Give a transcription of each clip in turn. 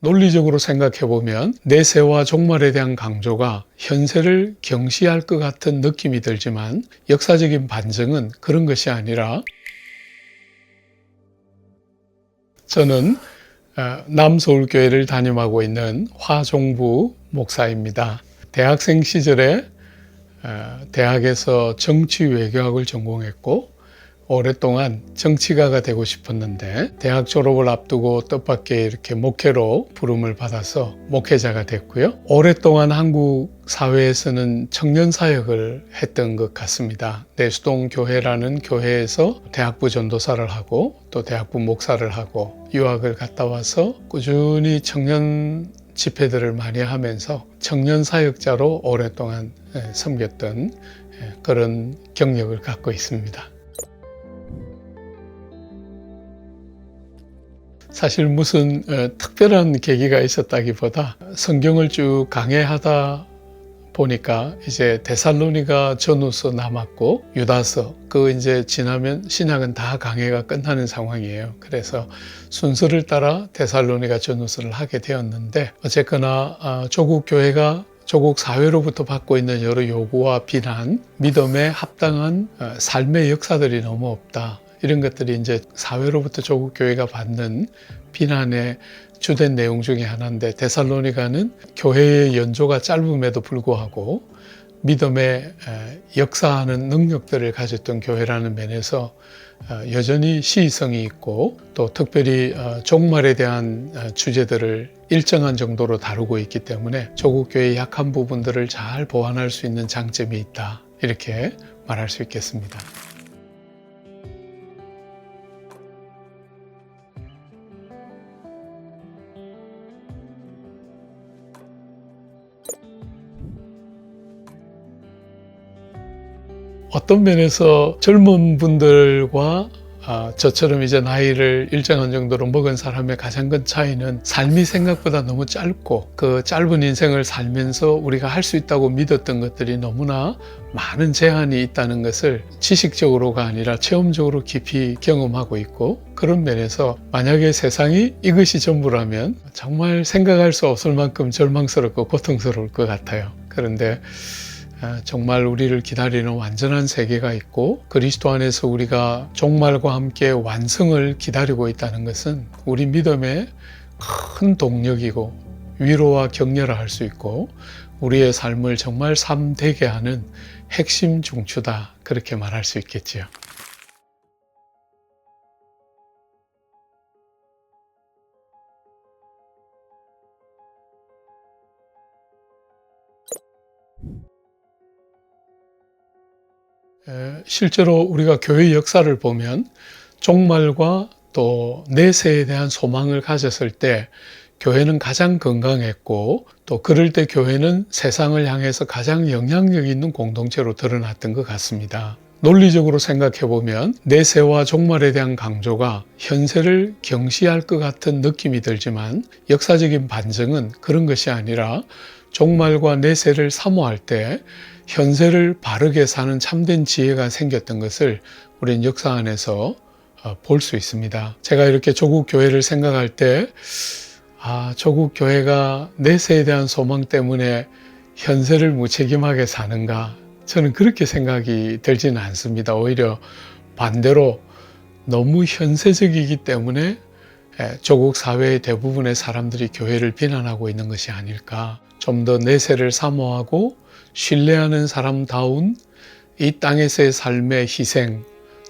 논리적으로 생각해 보면 내세와 종말에 대한 강조가 현세를 경시할 것 같은 느낌이 들지만 역사적인 반증은 그런 것이 아니라 저는 어, 남서울교회를 담임하고 있는 화종부 목사입니다. 대학생 시절에 어, 대학에서 정치 외교학을 전공했고 오랫동안 정치가가 되고 싶었는데 대학 졸업을 앞두고 뜻밖의 이렇게 목회로 부름을 받아서 목회자가 됐고요. 오랫동안 한국 사회에서는 청년 사역을 했던 것 같습니다. 내수동 교회라는 교회에서 대학부 전도사를 하고 또 대학부 목사를 하고 유학을 갔다 와서 꾸준히 청년 집회들을 많이 하면서 청년 사역자로 오랫동안 예, 섬겼던 예, 그런 경력을 갖고 있습니다. 사실 무슨 어, 특별한 계기가 있었다기보다 성경을 쭉 강해하다 보니까 이제 데살로니가 전후서 남았고 유다서 그 이제 지나면 신약은 다 강해가 끝나는 상황이에요. 그래서 순서를 따라 데살로니가 전후서를 하게 되었는데 어쨌거나 아, 조국 교회가 조국 사회로부터 받고 있는 여러 요구와 비난, 믿음에 합당한 어, 삶의 역사들이 너무 없다. 이런 것들이 이제 사회로부터 조국 교회가 받는 비난의 주된 내용 중에 하나인데 데살로니가는 교회의 연조가 짧음에도 불구하고 믿음의 역사하는 능력들을 가졌던 교회라는 면에서 어, 여전히 시의성이 있고 또 특별히 어, 종말에 대한 어, 주제들을 일정한 정도로 다루고 있기 때문에 조국 교회의 약한 부분들을 잘 보완할 수 있는 장점이 있다 이렇게 말할 수 있겠습니다. 어떤 면에서 젊은 분들과 아, 저처럼 이제 나이를 일정한 정도로 먹은 사람의 가장 큰 차이는 삶이 생각보다 너무 짧고 그 짧은 인생을 살면서 우리가 할 수 있다고 믿었던 것들이 너무나 많은 제한이 있다는 것을 지식적으로가 아니라 체험적으로 깊이 경험하고 있고 그런 면에서 만약에 세상이 이것이 전부라면 정말 생각할 수 없을 만큼 절망스럽고 고통스러울 것 같아요. 그런데 아, 정말 우리를 기다리는 완전한 세계가 있고 그리스도 안에서 우리가 종말과 함께 완성을 기다리고 있다는 것은 우리 믿음의 큰 동력이고 위로와 격려를 할 수 있고 우리의 삶을 정말 삶되게 하는 핵심 중추다 그렇게 말할 수 있겠지요. 실제로 우리가 교회 역사를 보면 종말과 또 내세에 대한 소망을 가졌을 때 교회는 가장 건강했고 또 그럴 때 교회는 세상을 향해서 가장 영향력 있는 공동체로 드러났던 것 같습니다. 논리적으로 생각해 보면 내세와 종말에 대한 강조가 현세를 경시할 것 같은 느낌이 들지만 역사적인 반증은 그런 것이 아니라 종말과 내세를 사모할 때 현세를 바르게 사는 참된 지혜가 생겼던 것을 우리는 역사 안에서 어, 볼수 있습니다. 제가 이렇게 조국 교회를 생각할 때, 아, 조국 교회가 내세에 대한 소망 때문에 현세를 무책임하게 사는가? 저는 그렇게 생각이 들지는 않습니다. 오히려 반대로 너무 현세적이기 때문에 조국 사회의 대부분의 사람들이 교회를 비난하고 있는 것이 아닐까. 좀 더 내세를 사모하고 신뢰하는 사람다운 이 땅에서의 삶의 희생,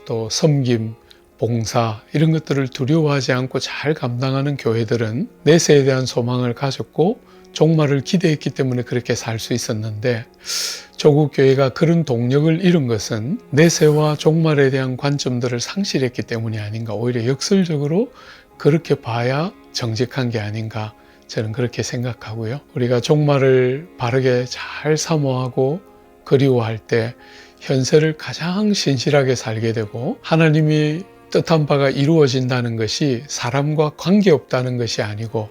또 섬김, 봉사 이런 것들을 두려워하지 않고 잘 감당하는 교회들은 내세에 대한 소망을 가졌고 종말을 기대했기 때문에 그렇게 살 수 있었는데 조국 교회가 그런 동력을 잃은 것은 내세와 종말에 대한 관점들을 상실했기 때문이 아닌가 오히려 역설적으로 그렇게 봐야 정직한 게 아닌가 저는 그렇게 생각하고요. 우리가 종말을 바르게 잘 사모하고 그리워할 때 현세를 가장 신실하게 살게 되고 하나님이 뜻한 바가 이루어진다는 것이 사람과 관계없다는 것이 아니고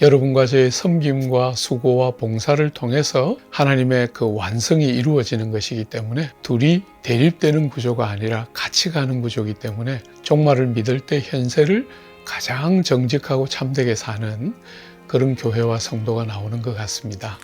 여러분과 저의 섬김과 수고와 봉사를 통해서 하나님의 그 완성이 이루어지는 것이기 때문에 둘이 대립되는 구조가 아니라 같이 가는 구조이기 때문에 종말을 믿을 때 현세를 가장 정직하고 참되게 사는 그런 교회와 성도가 나오는 것 같습니다.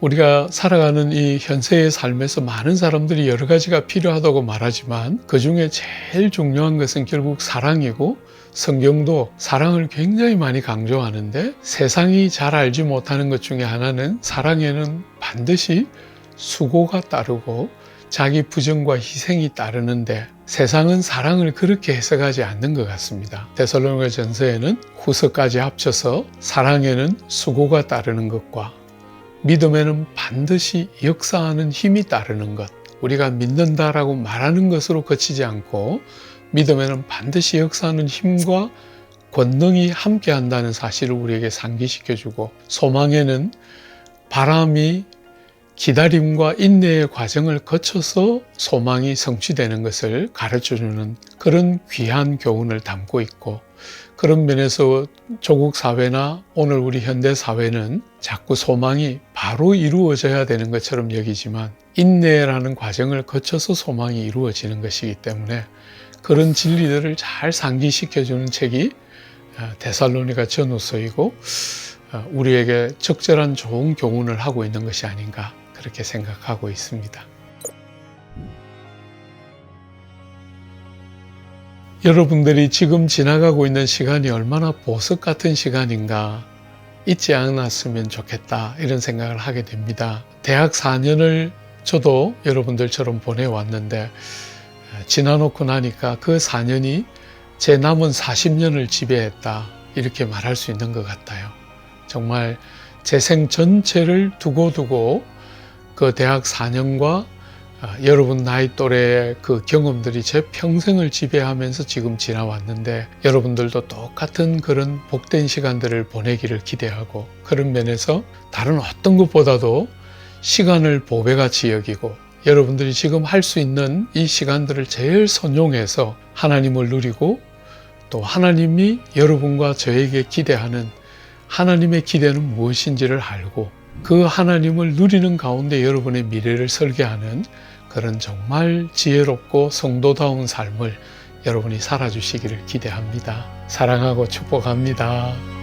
우리가 살아가는 이 현세의 삶에서 많은 사람들이 여러 가지가 필요하다고 말하지만 그 중에 제일 중요한 것은 결국 사랑이고 성경도 사랑을 굉장히 많이 강조하는데 세상이 잘 알지 못하는 것 중에 하나는 사랑에는 반드시 수고가 따르고 자기 부정과 희생이 따르는데 세상은 사랑을 그렇게 해석하지 않는 것 같습니다. 데살로니가 전서에는 후서까지 합쳐서 사랑에는 수고가 따르는 것과 믿음에는 반드시 역사하는 힘이 따르는 것. 우리가 믿는다라고 말하는 것으로 그치지 않고 믿음에는 반드시 역사하는 힘과 권능이 함께 한다는 사실을 우리에게 상기시켜주고 소망에는 바람이 기다림과 인내의 과정을 거쳐서 소망이 성취되는 것을 가르쳐 주는 그런 귀한 교훈을 담고 있고 그런 면에서 조국 사회나 오늘 우리 현대 사회는 자꾸 소망이 바로 이루어져야 되는 것처럼 여기지만 인내라는 과정을 거쳐서 소망이 이루어지는 것이기 때문에 그런 진리들을 잘 상기시켜 주는 책이 데살로니가 전후서이고 우리에게 적절한 좋은 교훈을 하고 있는 것이 아닌가 그렇게 생각하고 있습니다. 여러분들이 지금 지나가고 있는 시간이 얼마나 보석 같은 시간인가 잊지 않았으면 좋겠다 이런 생각을 하게 됩니다. 대학 4년을 저도 여러분들처럼 보내왔는데 지나놓고 나니까 그 4년이 제 남은 40년을 지배했다 이렇게 말할 수 있는 것 같아요. 정말 제 생 전체를 두고두고 그 대학 4년과 아, 여러분 나이 또래의 그 경험들이 제 평생을 지배하면서 지금 지나왔는데 여러분들도 똑같은 그런 복된 시간들을 보내기를 기대하고 그런 면에서 다른 어떤 것보다도 시간을 보배같이 여기고 여러분들이 지금 할 수 있는 이 시간들을 제일 선용해서 하나님을 누리고 또 하나님이 여러분과 저에게 기대하는 하나님의 기대는 무엇인지를 알고 그 하나님을 누리는 가운데 여러분의 미래를 설계하는 그런 정말 지혜롭고 성도다운 삶을 여러분이 살아주시기를 기대합니다. 사랑하고 축복합니다.